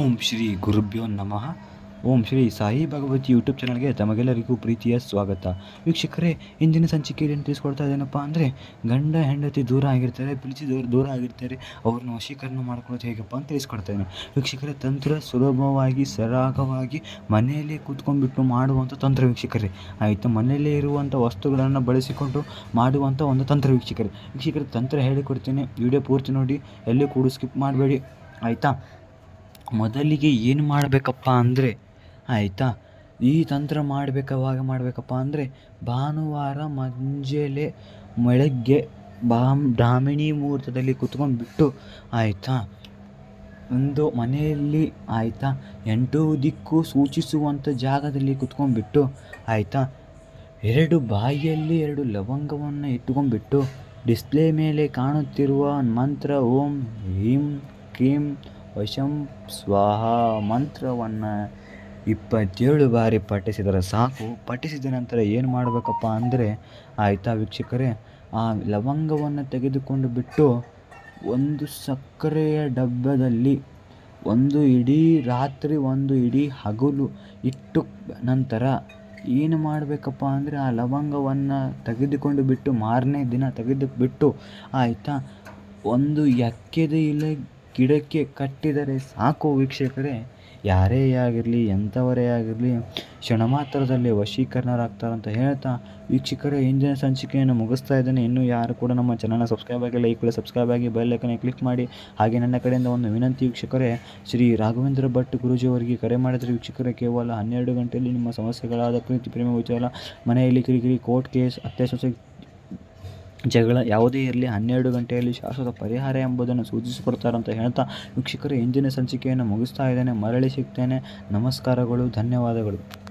ಓಂ ಶ್ರೀ ಗುರುಭ್ಯೋ ನಮಃ. ಓಂ ಶ್ರೀ ಸಾಯಿ ಭಗವತಿ ಯೂಟ್ಯೂಬ್ ಚಾನಲ್ಗೆ ತಮಗೆಲ್ಲರಿಗೂ ಪ್ರೀತಿಯ ಸ್ವಾಗತ. ವೀಕ್ಷಕರೇ, ಇಂದಿನ ಸಂಚಿಕೆಯಲ್ಲಿ ಏನು ತಿಳಿಸ್ಕೊಡ್ತಾ ಇದ್ದೇನಪ್ಪ ಅಂದರೆ, ಗಂಡ ಹೆಂಡತಿ ದೂರ ಆಗಿರ್ತಾರೆ ಪ್ರೀತಿ ದೂರ ದೂರ ಆಗಿರ್ತಾರೆ, ಅವ್ರನ್ನ ವಶೀಕರಣ ಮಾಡ್ಕೊಳ್ಳೋದು ಹೇಗಪ್ಪ ಅಂತ ತಿಳಿಸ್ಕೊಡ್ತಾ ಇದ್ದೀನಿ. ವೀಕ್ಷಕರೇ, ತಂತ್ರ ಸುಲಭವಾಗಿ, ಸರಾಗವಾಗಿ ಮನೆಯಲ್ಲೇ ಕೂತ್ಕೊಂಡ್ಬಿಟ್ಟು ಮಾಡುವಂಥ ತಂತ್ರ ವೀಕ್ಷಕರೇ. ಆಯಿತು, ಮನೆಯಲ್ಲೇ ಇರುವಂಥ ವಸ್ತುಗಳನ್ನು ಬಳಸಿಕೊಂಡು ಮಾಡುವಂಥ ಒಂದು ತಂತ್ರ ವೀಕ್ಷಕರೇ. ವೀಕ್ಷಕರೇ, ತಂತ್ರ ಹೇಳಿಕೊಡ್ತೇನೆ. ವಿಡಿಯೋ ಪೂರ್ತಿ ನೋಡಿ, ಎಲ್ಲೂ ಕೂಡ ಸ್ಕಿಪ್ ಮಾಡಬೇಡಿ. ಆಯಿತಾ? ಮೊದಲಿಗೆ ಏನು ಮಾಡಬೇಕಪ್ಪ ಅಂದರೆ, ಆಯಿತಾ? ಈ ತಂತ್ರ ಮಾಡಬೇಕವಾಗ ಮಾಡಬೇಕಪ್ಪ ಅಂದರೆ, ಭಾನುವಾರ ಮಂಜೇಲೆ ಬೆಳಗ್ಗೆ ಬಾಮ್, ಬ್ರಾಹ್ಮಿಣಿ ಮುಹೂರ್ತದಲ್ಲಿ ಕುತ್ಕೊಂಡ್ಬಿಟ್ಟು, ಆಯಿತಾ? ಒಂದು ಮನೆಯಲ್ಲಿ, ಆಯಿತಾ? ಎಂಟು ದಿಕ್ಕು ಸೂಚಿಸುವಂಥ ಜಾಗದಲ್ಲಿ ಕುತ್ಕೊಂಡ್ಬಿಟ್ಟು, ಆಯಿತಾ? ಎರಡು ಬಾಯಿಯಲ್ಲಿ ಎರಡು ಲವಂಗವನ್ನು ಇಟ್ಕೊಂಡ್ಬಿಟ್ಟು ಡಿಸ್ಪ್ಲೇ ಮೇಲೆ ಕಾಣುತ್ತಿರುವ ಮಂತ್ರ ಓಂ, ಹೀಂ, ಕ್ರೀಂ ವಶಂ ಸ್ವಾಹ ಮಂತ್ರವನ್ನು ಇಪ್ಪತ್ತೇಳು ಬಾರಿ ಪಠಿಸಿದರೆ ಸಾಕು. ಪಠಿಸಿದ ನಂತರ ಏನು ಮಾಡಬೇಕಪ್ಪ ಅಂದರೆ, ಆಯಿತಾ ವೀಕ್ಷಕರೇ, ಆ ಲವಂಗವನ್ನು ತೆಗೆದುಕೊಂಡು ಬಿಟ್ಟು ಒಂದು ಸಕ್ಕರೆಯ ಡಬ್ಬದಲ್ಲಿ ಒಂದು ಇಡೀ ರಾತ್ರಿ ಒಂದು ಇಡೀ ಹಗಲು ಇಟ್ಟು ನಂತರ ಏನು ಮಾಡಬೇಕಪ್ಪ ಅಂದರೆ, ಆ ಲವಂಗವನ್ನು ತೆಗೆದುಕೊಂಡು ಬಿಟ್ಟು ಮಾರನೇ ದಿನ ತೆಗೆದು ಬಿಟ್ಟು ಆಯಿತಾ, ಒಂದು ಎಕ್ಕೆದ ಇಲೆ ಗಿಡಕ್ಕೆ ಕಟ್ಟಿದರೆ ಸಾಕು ವೀಕ್ಷಕರೇ. ಯಾರೇ ಆಗಿರಲಿ, ಎಂಥವರೇ ಆಗಿರಲಿ ಕ್ಷಣ ಮಾತ್ರದಲ್ಲಿ ವಶೀಕರಣರಾಗ್ತಾರಂತ ಹೇಳ್ತಾ ವೀಕ್ಷಕರೇ, ಇಂದಿನ ಸಂಚಿಕೆಯನ್ನು ಮುಗಿಸ್ತಾ ಇದ್ದೇನೆ. ಇನ್ನೂ ಯಾರು ಕೂಡ ನಮ್ಮ ಚಾನಲ್ನ ಸಬ್ಸ್ಕ್ರೈಬ್ ಆಗಿಲ್ಲ, ಈ ಕೂಡ ಸಬ್ಸ್ಕ್ರೈಬ್ ಆಗಿ ಬೆಲ್ ಕ್ಲಿಕ್ ಮಾಡಿ. ಹಾಗೆ ನನ್ನ ಕಡೆಯಿಂದ ಒಂದು ವಿನಂತಿ ವೀಕ್ಷಕರೇ, ಶ್ರೀ ರಾಘವೇಂದ್ರ ಭಟ್ ಗುರೂಜಿಯವರಿಗೆ ಕರೆ ಮಾಡಿದರೆ ವೀಕ್ಷಕರೇ, ಕೇವಲ ಹನ್ನೆರಡು ಗಂಟೆಯಲ್ಲಿ ನಿಮ್ಮ ಸಮಸ್ಯೆಗಳಾದ ಪ್ರೀತಿ, ಪ್ರೇಮ, ವಿಚಾರ, ಮನೆಯಲ್ಲಿ ಕಿರಿಕಿರಿ ಕೋರ್ಟ್ ಕೇಸ್ ಸೊಸೆ ಜಗಳ ಯಾವುದೇ ಇರಲಿ, ಹನ್ನೆರಡು ಗಂಟೆಯಲ್ಲಿ ಶಾಶ್ವತ ಪರಿಹಾರ ಎಂಬುದನ್ನು ಸೂಚಿಸಿಕೊಡ್ತಾರೆ ಅಂತ ಹೇಳ್ತಾ ವೀಕ್ಷಕರು, ಇಂದಿನ ಸಂಚಿಕೆಯನ್ನು ಮುಗಿಸ್ತಾ ಇದ್ದೇನೆ. ಮರಳಿ ಸಿಗ್ತೇನೆ. ನಮಸ್ಕಾರಗಳು, ಧನ್ಯವಾದಗಳು.